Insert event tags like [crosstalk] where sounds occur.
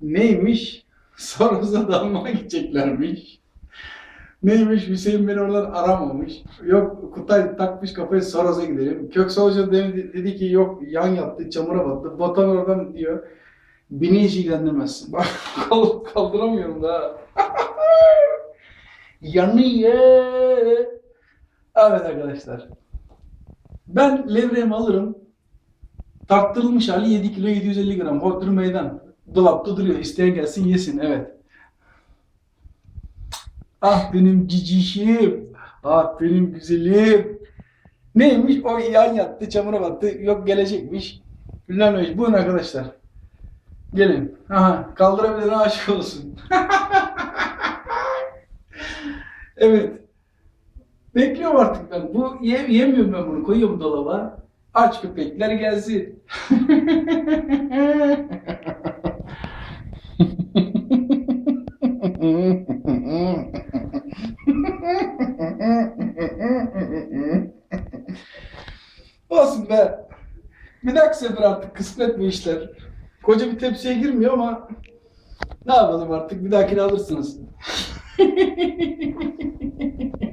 Neymiş? [laughs] Soros'a dalmaya gideceklermiş. Neymiş? Hüseyin beni oradan aramamış. Yok Kutay takmış kafayı Soros'a gidelim. Köksal Hoca dedi, dedi ki yok yan yattı, çamura battı. Batan oradan diyor. Beni hiç ilgilendirmez. Bak [laughs] kal- kaldıramıyorum daha. [laughs] Yanıyor. Evet arkadaşlar. Ben levreğimi alırım. Tarttırılmış hali 7 kilo 750 gram. Hodri meydan. Dolapta duruyor. İsteyen gelsin yesin. Evet. Ah benim cicişim. Ah benim güzelim. Neymiş? O yan yattı, çamura battı. Yok gelecekmiş. Bilmem neymiş. Buyurun arkadaşlar. Gelin. Aha, kaldırabilene aşık olsun. [laughs] evet. Bekliyorum artık ben. Bu ye, yemiyorum ben bunu. Koyuyorum dolaba. Aç köpekler gelsin. [laughs] [laughs] Olsun be. Bir dahaki sefer artık kısmet bu işler. Koca bir tepsiye girmiyor ama ne yapalım artık bir dahakini alırsınız. [laughs]